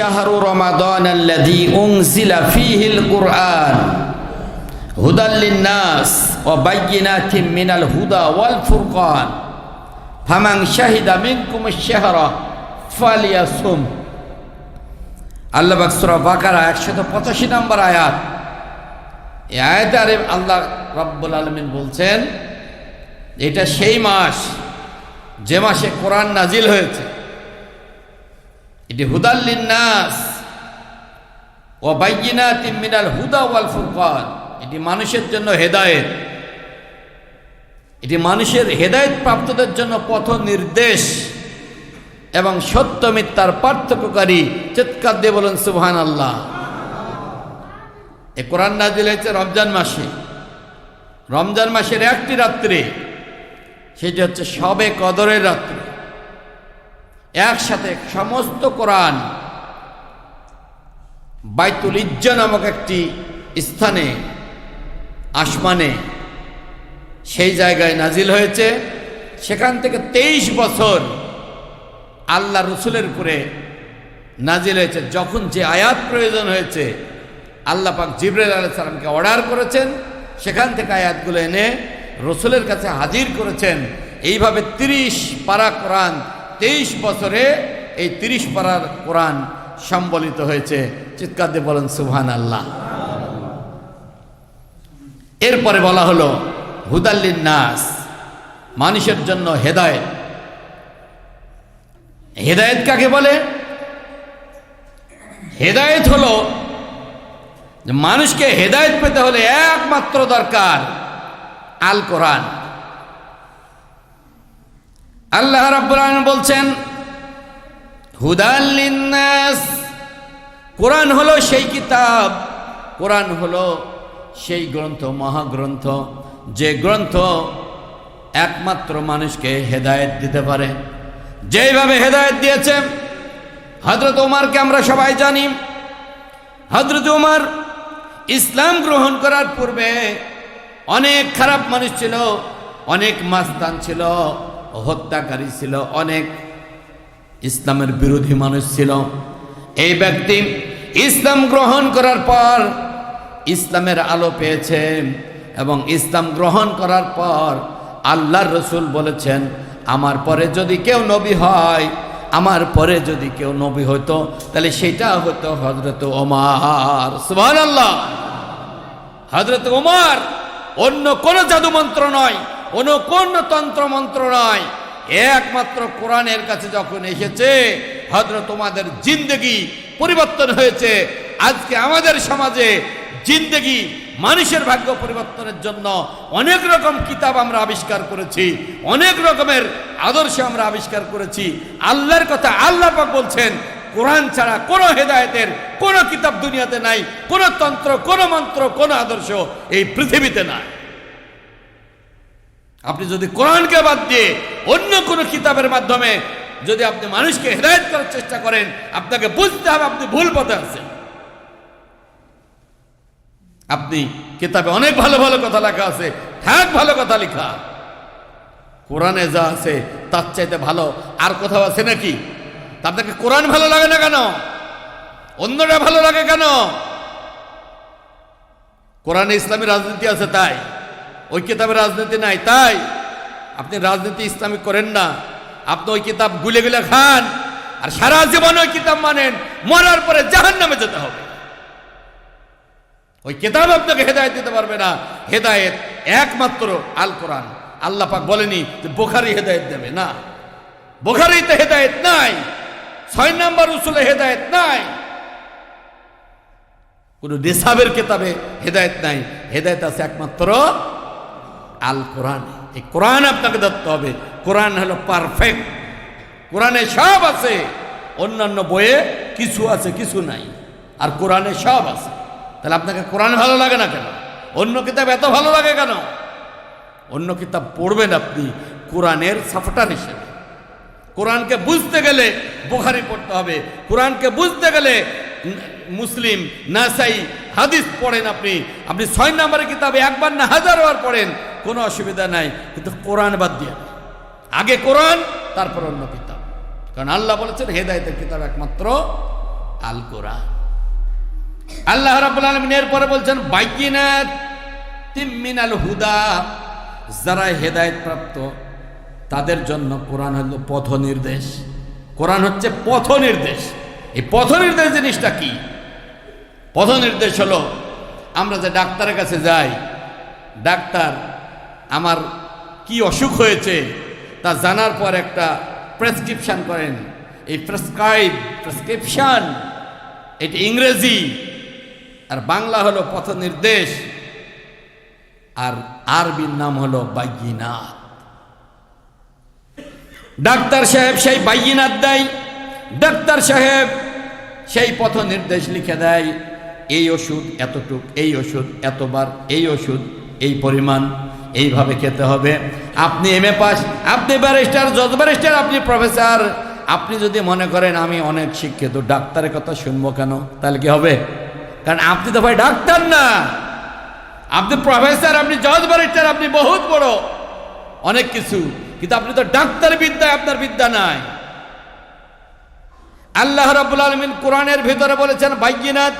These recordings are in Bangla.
শাহরু রমাদান আল্লাযী উনজিলা ফীহিল কুরআন। হুদাল লিন-নাস ওয়া বায়িনাতিন মিনাল হুদা ওয়াল ফুরকান। ফামান শাহিদা মিনকুমুশ শাহরা ফালিয়াসুম। আল্লাহ পাক সূরা বাকারা পঁচাশি নম্বর আয়াত। এই আরে আল্লাহ রাব্বুল আলমিন বলছেন, এটা সেই মাস যে মাসে কোরআন নাজিল হয়েছে। এটি হুদাল্লিন নাস ও বাইয়িনাত মিনাল হুদা ওয়াল ফুরকান। এটি মানুষের জন্য হেদায়েত। এটি মানুষের হেদায়েত প্রাপ্তদের জন্য পথ নির্দেশ এবং সত্য মিথ্যার পার্থক্যকারী চিৎকার দিয়ে বলেন সুবহান আল্লাহ এ কোরআন নাজিল হয়েছে রমজান মাসে। রমজান মাসের একটি রাত্রে, সেটি হচ্ছে সবে কদরের রাত্রি। একসাথে সমস্ত কোরআন বাইতুল ইজ্জা নামক একটি স্থানে, আসমানে সেই জায়গায় নাজিল হয়েছে। সেখান থেকে তেইশ বছর আল্লাহ রসুলের উপরে নাজিল হয়েছে। যখন যে আয়াত প্রয়োজন হয়েছে, আল্লাহ পাক জিব্রাইল আলাহ সালামকে অর্ডার করেছেন। সেখান থেকে আয়াতগুলো এনে রসুলের কাছে হাজির করেছেন। এইভাবে তিরিশ পারা কোরআন তেইশ বছরে এই তিরিশ পারার কোরআন সম্বলিত হয়েছে। চিৎকার দিয়ে বলেন সুবহান আল্লাহ এরপরে বলা হলো, হুদাল্লিন নাস, মানুষের জন্য হেদায়েত। হেদায়েত কাকে বলে? হেদায়েত হলো, মানুষকে হেদায়েত পেতে হলে একমাত্র দরকার আল কোরআন। আল্লাহ রাব্বুল বলছেন হুদাল্লিন নাস কোরআন হলো সেই কিতাব, কোরআন হলো সেই গ্রন্থ, মহাগ্রন্থ, যে গ্রন্থ একমাত্র মানুষকে হেদায়েত দিতে পারে। যেইভাবে হেদায়েত দিয়েছে হজরত উমারকে আমরা সবাই জানি। হজরত উমার ইসলাম গ্রহণ করার পূর্বে অনেক খারাপ মানুষ ছিল, অনেক মাস্তান ছিল। হত্যাকারী ছিল, অনেক ইসলামের বিরোধী মানুষ ছিল। এই ব্যক্তি ইসলাম গ্রহণ করার পর ইসলামের আলো পেয়েছে এবং ইসলাম গ্রহণ করার পর আল্লাহর রসুল বলেছেন, আমার পরে যদি কেউ নবী হয়, আমার পরে যদি কেউ নবী হতো তাহলে সেটা হতো হজরত ওমার। সুবহান আল্লাহ হজরত ওমার অন্য কোনো জাদুমন্ত্র নয়। কোন তন্ত্র মন্ত্র নয়। একমাত্র কোরআনের কাছে যখন এসেছে হজরত তোমাদের জিন্দগি পরিবর্তন হয়েছে। আজকে আমাদের সমাজে জিন্দগি মানুষের ভাগ্য পরিবর্তনের জন্য অনেক রকম কিতাব আমরা আবিষ্কার করেছি, অনেক রকমের আদর্শ আমরা আবিষ্কার করেছি। আল্লাহর কথা আল্লাহ বলছেন, কোরআন ছাড়া কোনো হেদায়েতের, কোনো কিতাব দুনিয়াতে নাই, কোনো তন্ত্র, কোনো মন্ত্র, কোনো আদর্শ এই পৃথিবীতে নাই। আপনি যদি কোরআনকে বাদ দিয়ে অন্য কোনো কিতাবের মাধ্যমে যদি আপনি মানুষকে হেদায়েত করার চেষ্টা করেন, আপনাকে বুঝতে হবে আপনি ভুল পথে আছেন। আপনি কিতাবে অনেক ভালো ভালো কথা লেখা আছে, থাক ভালো কথা লেখা। কোরআনে যা আছে, তার চাইতে ভালো আর কোথাও আছে নাকি? আপনাকে কোরআন ভালো লাগে না কেন? অন্যরা ভালো লাগে কেন? কোরআনে ইসলামী রাজনীতি আছে তাই। ওই কিতাবে রাজনীতি নাই, তাই আপনি রাজনীতি ইসলামিক করেন না। আপনি ওই কিতাব গুলে গুলে খান, আর সারা জীবন ওই কিতাব মানেন, মরার পরে জাহান নামে যেতে হবে। ওই কিতাব আপনাকে হেদায়ত দিতে পারবে না। হেদায়েত একমাত্র আল কোরআন। আল্লাহ পাক বলেনি যে বোখারি হেদায়েত দেবে, না। বোখারিতে হেদায়েত নাই, ছয় নম্বর উসুলে হেদায়েত নাই। কোন নিসাবের কিতাবে হেদায়েত নাই। হেদায়েত আছে একমাত্র আল কোরআন এই কোরআন আপনাকে ধরতে হবে। কোরআন হলো পারফেক্ট কোরআনে সব আছে। অন্যান্য বইয়ে কিছু আছে, কিছু নাই। আর কোরআনে সব আছে। তাহলে আপনাকে কোরআন ভালো লাগে না কেন? অন্য কিতাব এত ভালো লাগে কেন? অন্য কিতাব পড়বেন আপনি কোরআনের সাফটার হিসেবে। কোরআনকে বুঝতে গেলে বোখারি পড়তে হবে। কোরআনকে বুঝতে গেলে মুসলিম, নাসাই হাদিস পড়েন আপনি। আপনি ছয় নম্বরের কিতাবে একবার না হাজারবার পড়েন, কোনো অসুবিধা নাই। কিন্তু কোরআন বাদ দিয়ে আগে কোরআন, তারপর অন্য কিতাব। কারণ আল্লাহ বলেছেন, হেদায়তের কিতাব একমাত্র আল কোরআন আল্লাহ রাব্বুল আলামিন এরপরে বলছেন, বাইয়িনাত তিম্মিনাল হুদা। যারা হেদায়েত প্রাপ্ত, তাদের জন্য কোরআন হলো পথ নির্দেশ কোরআন হচ্ছে পথ নির্দেশ এই পথ নির্দেশ জিনিসটা কি? পথ নির্দেশ হলো, আমরা যে ডাক্তারের কাছে যাই, ডাক্তার আমার কি অসুখ হয়েছে তা জানার পর একটা প্রেসক্রিপশন করেন। এই প্রেসক্রাইব প্রেসক্রিপশন এটি ইংরেজি, আর বাংলা হলো পথ নির্দেশ আর আরবির নাম হলো বাইগিনাথ। ডাক্তার সাহেব সেই বাইগিনাথ দেয়, ডাক্তার সাহেব সেই পথ নির্দেশ লিখে দেয় এই ওষুধ এতটুক, এই ওষুধ এতবার, এই ওষুধ, এই পরিমাণ, এইভাবে খেতে হবে। আপনি এম এ পাস, আপনি ব্যারিস্টার, যত ব্যারিস্টার আপনি প্রফেসর, আপনি যদি মনে করেন আমি অনেক শিক্ষিত, ডাক্তারের কথা শুনব কেন? তাহলে কি হবে? কারণ আপনি তো ভাই ডাক্তার না। আপনি প্রফেসর, আপনি জজ ব্যারিস্টার, আপনি বহুত বড়, অনেক কিছু। কিন্তু আপনি তো ডাক্তার বিদ্যায় আপনার বিদ্যা নাই। আল্লাহ রাব্বুল আলামিন কোরআনের ভিতরে বলেছেন, বাইয়িনাত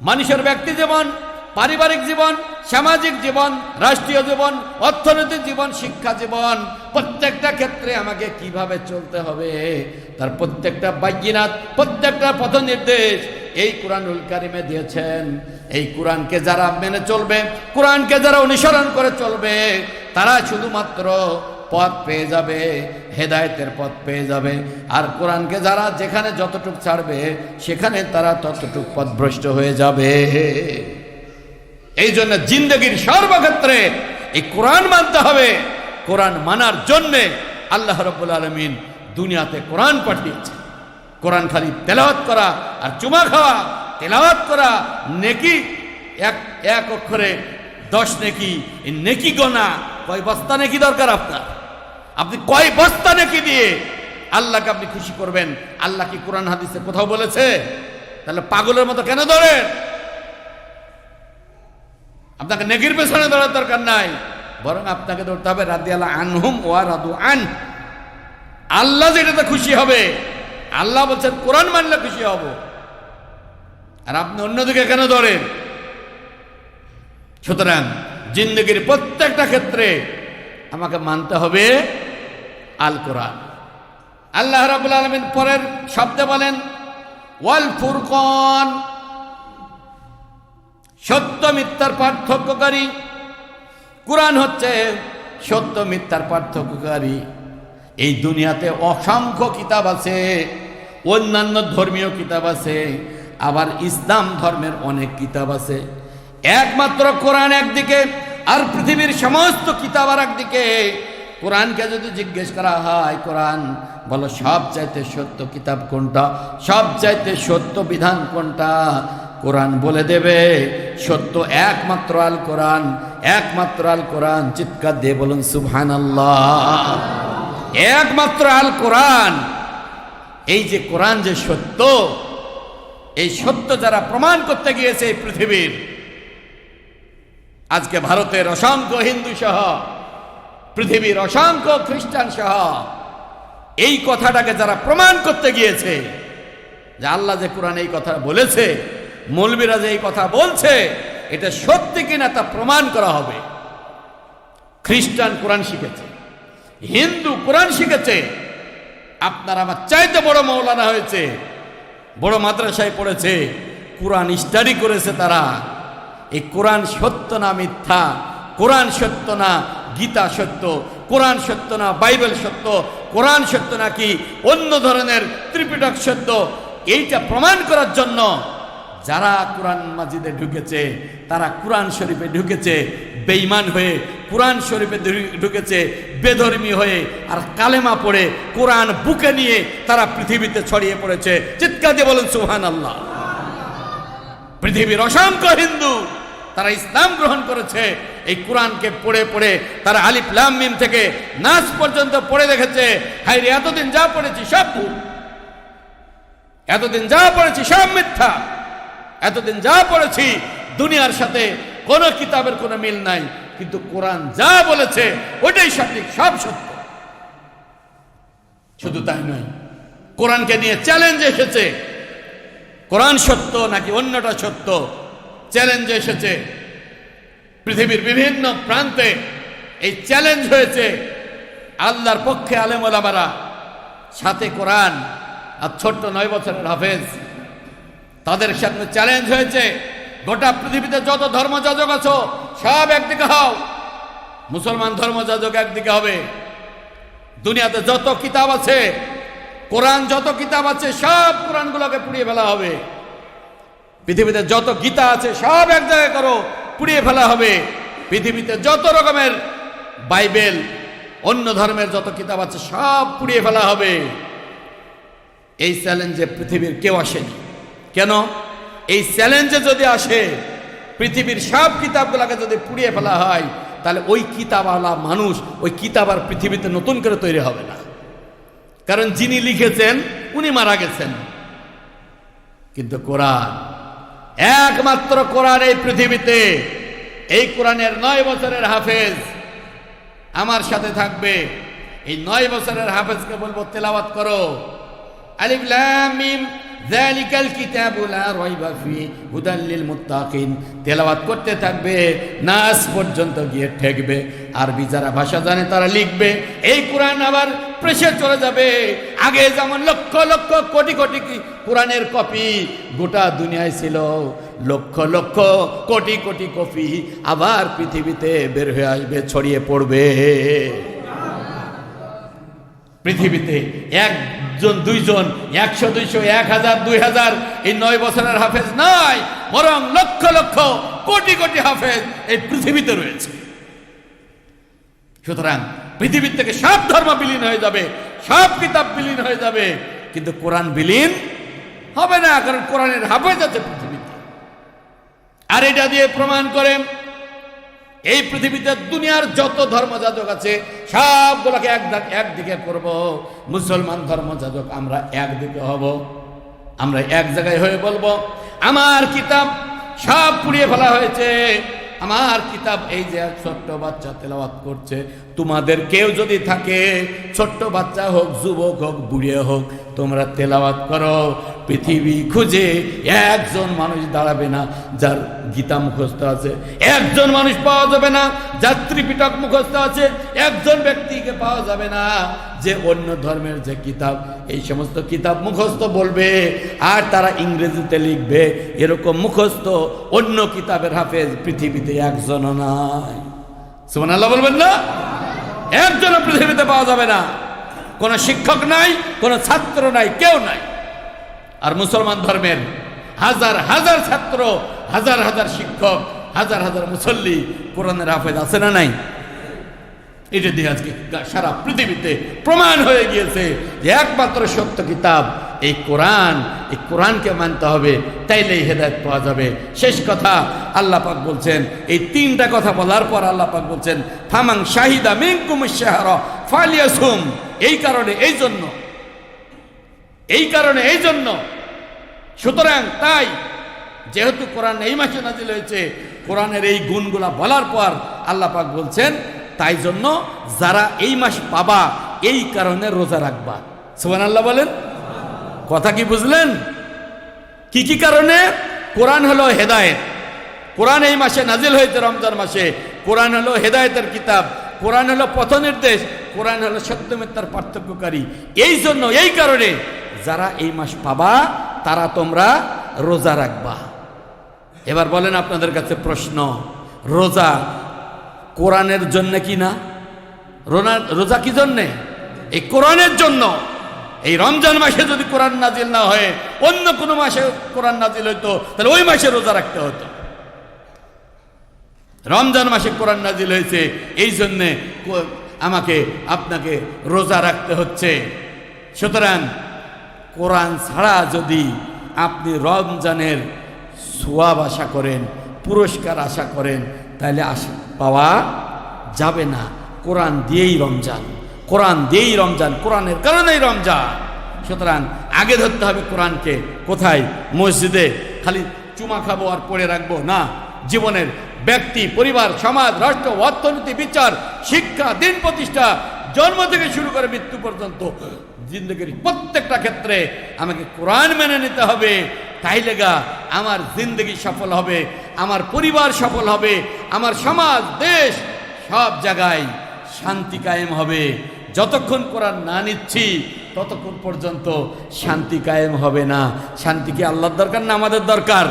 মানুষের ব্যক্তি জীবন, পারিবারিক জীবন, সামাজিক জীবন, রাষ্ট্রীয় জীবন, অর্থনৈতিক জীবন, শিক্ষা জীবন, প্রত্যেকটা ক্ষেত্রে আমাকে কীভাবে চলতে হবে? তার প্রত্যেকটা বাইয়িনাত প্রত্যেকটা পথ নির্দেশ এই কোরআনুল কারিমে দিয়েছেন। এই কোরআনকে যারা মেনে চলবে, কোরআনকে যারা অনুসরণ করে চলবে, তারা শুধুমাত্র পথ পেয়ে যাবে। হেদায়েতের পথ পেয়ে যাবে। আর কোরআনকে যারা যেখানে যতটুক ছাড়বে, সেখানে তারা ততটুক পথভ্রষ্ট হয়ে যাবে। এই জন্য জিন্দগির সর্বক্ষেত্রে এই কোরআন মানতে হবে। কোরআন মানার জন্যে আল্লাহ রব্বুল আলমিন দুনিয়াতে কোরআন পাঠিয়েছে। কোরআন খালি তেলাওয়াত করা আর চুমা খাওয়া, তেলাওয়াত করা নেকি, এক এক অক্ষরে দশ নেকি নেকি গোনা, কয় বস্তা নেকি দরকার আপনার? আপনি কয় বস্তা নেকি দিয়ে? আল্লাহকে আপনি খুশি করবেন। আল্লাহ কি কোরআন হাদিসে কোথাও বলেছে? তাহলে পাগলের মতো কেন ধরেন? আপনাকে নেগির পেছনে দৌড়ার দরকার নাই। বরং আপনাকে দৌড়তে হবে রাদি আল্লাহ আনহুম ওয়া রাদু আন। আল্লাহ যেটাতে খুশি হবে, আল্লাহ বলছেন, কোরআন মানলে খুশি হব। আর আপনি অন্যদিকে কেন ধরেন? সুতরাং জিন্দগির প্রত্যেকটা ক্ষেত্রে আমাকে মানতে হবে আল কোরআন। আল্লাহ রাবুল আলমিন পরের শব্দে বলেন, ওয়াল ফুরকন। সত্য মিথ্যার পার্থক্যকারী। কোরআন হচ্ছে সত্য মিথ্যার পার্থক্যকারী। এই দুনিয়াতে অসংখ্য কিতাব আছে, অন্যান্য ধর্মীয় কিতাব আছে, আবার ইসলাম ধর্মের অনেক কিতাব আছে। একমাত্র কোরআন একদিকে আর পৃথিবীর সমস্ত কিতাব আর একদিকে কোরআনকে যদি জিজ্ঞেস করা হয়, কোরআন বলো সব চাইতে সত্য কিতাব কোনটা? সব চাইতে সত্য বিধান কোনটা? কোরআন বলে দেবে, সত্য একমাত্র আল কোরআন, একমাত্র আল কোরআন। চিৎকার দিয়ে বলুন সুবহান একমাত্র আল কোরআন। এই যে কোরআন যে সত্য, এই সত্য যারা প্রমাণ করতে গিয়েছে এই পৃথিবীর, আজকে ভারতের অসংখ্য হিন্দু সহ পৃথিবীর অসংখ্য খ্রিস্টান সহ এই কথাটাকে যারা প্রমাণ করতে গিয়েছে যে আল্লাহ যে কোরআন এই কথা বলেছে, মৌলবীরা যে এই কথা বলছে, এটা সত্যি কিনা তা প্রমাণ করা হবে। খ্রিস্টান কোরআন শিখেছে, হিন্দু কোরআন শিখেছে, আপনার আমার চাইতে বড় মৌলানা হয়েছে, বড় মাদ্রাসায় পড়েছে, কোরআন স্টাডি করেছে তারা, এই কোরআন সত্য না মিথ্যা কোরআন সত্য না গীতা সত্য, কোরআন সত্য না বাইবেল সত্য, কোরআন সত্য নাকি অন্য ধরনের ত্রিপিটক সত্য? এইটা প্রমাণ করার জন্য যারা কোরআন মাজিদে ঢুকেছে, তারা কোরআন শরীফে ঢুকেছে, বেঈমান হয়ে কোরআন শরীফে ঢুকেছে, বেধর্মী হয়ে আর কালেমা পড়ে কোরআন বুকে নিয়ে তারা পৃথিবীতে ছড়িয়ে পড়েছে। চিৎকার দিয়ে বলেন সুহান আল্লাহ পৃথিবীর অসংখ্য হিন্দু তারা ইসলাম গ্রহণ করেছে এই কোরআনকে পড়ে পড়ে তারা আলিফ লাম থেকে নাচ পর্যন্ত পড়ে দেখেছে। হাই রে এতদিন যা পড়েছি সব ভুল। এতদিন যা পড়েছি সব মিথ্যা। এতদিন যা পড়েছি দুনিয়ার সাথে কোনো কিতাবের কোনো মিল নাই। কিন্তু কোরআন যা বলেছে, ওটাই সঠিক, সব সত্য। শুধু তাই নয়, কোরআনকে নিয়ে চ্যালেঞ্জ এসেছে। কোরআন সত্য নাকি অন্যটা সত্য? চ্যালেঞ্জ এসেছে। পৃথিবীর বিভিন্ন প্রান্তে এই চ্যালেঞ্জ হয়েছে। আল্লাহর পক্ষে আলেম ওলামারা, সাথে কোরআন আর ছোট্ট নয় বছরের হাফেজ, তাদের সামনে চ্যালেঞ্জ হয়েছে। গোটা পৃথিবীতে যত ধর্মযাজক আছো, সব একদিকে হও। মুসলমান ধর্মযাজক একদিকে হবে। দুনিয়াতে যত কিতাব আছে, কোরআন যত কিতাব আছে, সব কোরআনগুলোকে পুড়িয়ে ফেলা হবে। পৃথিবীতে যত গীতা আছে, সব এক জায়গায় করো। পুড়িয়ে ফেলা হবে। পৃথিবীতে যত রকমের বাইবেল, অন্য ধর্মের যত কিতাব আছে, সব পুড়িয়ে ফেলা হবে। এই চ্যালেঞ্জে পৃথিবীর কেউ আসেনি। কেন? এই চ্যালেঞ্জে যদি আসে, পৃথিবীর সব কিতাবগুলোকে যদি পুড়িয়ে ফেলা হয়, তাহলে ওই কিতাবওয়ালা মানুষ, ওই কিতাব আর পৃথিবীতে নতুন করে তৈরি হবে না। কারণ যিনি লিখেছেন, উনি মারা গেছেন। কিন্তু কোরআন একমাত্র কোরআন এই পৃথিবীতে। এই কোরআনের নয় বছরের হাফেজ আমার সাথে থাকবে। এই নয় বছরের হাফেজকে বলব, তেলাওয়াত করো। আলিফ লাম মিম, যালিকাল কিতাবু লা রাইবা ফি হুদাল লিল মুত্তাকিন। তেলাওয়াত করতে থাকবে নাস পর্যন্ত গিয়ে ঠেকবে। আরবি যারা ভাষা জানে তারা লিখবে। এই কোরআন আবার প্রেসে চলে যাবে। আগে যেমন লক্ষ লক্ষ কোটি কোটি কোরআনের কপি গোটা দুনিয়ায় ছিল, লক্ষ লক্ষ কোটি কোটি কপি আবার পৃথিবীতে বের হয়ে আসবে, ছড়িয়ে পড়বে। পৃথিবীতে একজন, দুইজন, একশো, দুইশো, এক হাজার, দুই হাজার, এই নয় বছরের হাফেজ নয় বরং লক্ষ লক্ষ কোটি কোটি হাফেজ এই পৃথিবীতে রয়েছে। সুতরাং পৃথিবীর থেকে সব ধর্ম বিলীন হয়ে যাবে, সব কিতাব বিলীন হয়ে যাবে, কিন্তু কোরআন বিলীন হবে না, কারণ কোরআনের হাফেজ আছে পৃথিবীতে। আর এটা দিয়ে প্রমাণ করেন, এই পৃথিবীতে দুনিয়ার যত ধর্মযাজক আছে, সবগুলোকে এক একদিকে করব। মুসলমান ধর্মযাজক, আমরা একদিকে হব। আমরা এক জায়গায় হয়ে বলব, আমার কিতাব সব পুড়িয়ে ফেলা হয়েছে। আমার কিতাব এই যে ছোট্ট বাচ্চা তেলাওয়াত করছে তোমাদের কেউ যদি থাকে, ছোট্ট বাচ্চা হোক, যুবক হোক বুড়িয়ে হোক, তোমরা তেলাওয়াত করো। পৃথিবী খুঁজে একজন মানুষ দাঁড়াবে না, যার গীতা মুখস্থ আছে। একজন মানুষ পাওয়া যাবে না, যার ত্রিপিটক মুখস্থ আছে। একজন ব্যক্তিকে পাওয়া যাবে না, যে অন্য ধর্মের যে কিতাব, এই সমস্ত কিতাব মুখস্থ বলবে, আর তারা ইংরেজিতে লিখবে। এরকম মুখস্থ অন্য কিতাবের হাফেজ পৃথিবীতে একজনও নাই। সুমান আল্লাহ বলবেন না? একজনও পৃথিবীতে পাওয়া যাবে না। কোনো শিক্ষক নাই, কোনো ছাত্র নাই, কেউ নাই। আর মুসলমান ধর্মের হাজার হাজার ছাত্র, হাজার হাজার শিক্ষক, হাজার হাজার মুসল্লি কোরআনের হাফেজ আছে না নাই? এটা দিয়ে আজকে সারা পৃথিবীতে প্রমাণ হয়ে গিয়েছে যে একমাত্র সত্য কিতাব, এই কোরআন, এই কোরআনকে মানতে হবে, তাইলেই হেদায়ত পাওয়া যাবে। শেষ কথা, আল্লাহ পাক বলছেন, এই তিনটা কথা বলার পর আল্লাহ পাক বলছেন, ফামাং শাহিদা মিঙ্কুম শাহর ফালিয়াসুম এই কারণে, এই জন্য, এই কারণে, এই জন্য, সুতরাং তাই, যেহেতু কোরআন এই মাসে নাজিল হয়েছে, কোরআনের এই গুণগুলা বলার পর আল্লাহ পাক বলছেন তাই জন্য যারা এই মাস পাবা, এই কারণে রোজা রাখবা। সোহান আল্লাহ বলেন? কথা কি বুঝলেন? কি কি কারণে? কোরআন হলো হেদায়েত। কোরআন এই মাসে নাজিল হয়েছে, রমজান মাসে। কোরআন হলো হেদায়েতের কিতাব। কোরআন হলো পথ নির্দেশ। কোরআন হলো সত্যমিত্তার পার্থক্যকারী। এই জন্য, এই কারণে যারা এই মাস পাবা, তারা তোমরা রোজা রাখবা। এবার বলেন আপনাদের কাছে প্রশ্ন। রোজা কোরআনের জন্য কি না? রোজা কি জন্যে? এই কোরআনের জন্য। এই রমজান মাসে যদি কোরআন নাজিল না হয়, অন্য কোনো মাসে কোরআন নাজিল হইতো, তাহলে ওই মাসে রোজা রাখতে হতো। রমজান মাসে কোরআন নাজিল হয়েছে, এই জন্যে আমাকে, আপনাকে রোজা রাখতে হচ্ছে। সুতরাং, কোরআন ছাড়া যদি আপনি রমজানের সোয়াব আশা করেন, পুরস্কার আশা করেন, তাহলে আশা পাওয়া যাবে না। কোরআন দিয়েই রমজান। কোরআন দিয়েই রমজান। কোরআনের কারণেই রমজান। সুতরাং আগে ধরতে হবে কোরআনকে। কোথায়? মসজিদে। খালি চুমা খাব আর পড়ে রাখব? না। জীবনের ব্যক্তি, পরিবার, সমাজ, রাষ্ট্র, অর্থনীতি, বিচার, শিক্ষা, দিন প্রতিষ্ঠা, জন্ম থেকে শুরু করে মৃত্যু পর্যন্ত, জিন্দগির প্রত্যেকটা ক্ষেত্রে আমাকে কোরআন মেনে নিতে হবে। তাইলে গা, আমার জিন্দগি সফল হবে। আমার পরিবার সফল হবে, আমার সমাজ, দেশ, সব জায়গায় শান্তি কায়েম হবে। যতক্ষণ কোরআন না নিচ্ছি, ততক্ষণ পর্যন্ত শান্তি কায়েম হবে না। শান্তি কি আল্লাহর দরকার না আমাদের দরকার?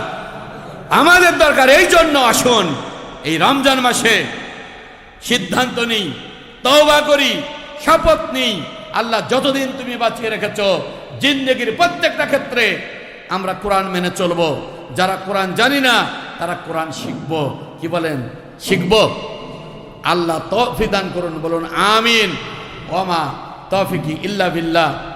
আমাদের দরকার, এই জন্য আসুন, এই রমজান মাসে সিদ্ধান্ত নিই, তওবা করি, শপথ নিই। আল্লাহ, যতদিন তুমি বাঁচিয়ে রেখেছ, জিন্দগির প্রত্যেকটা ক্ষেত্রে আমরা কোরআন মেনে চলবো। যারা কোরআন জানি না তারা কোরআন শিখব। কি বলেন? শিখব। আল্লাহ তফিদান দান করুন, বলুন, আমিন। ওমা তফিকি ইল্লা বিল্লাহ।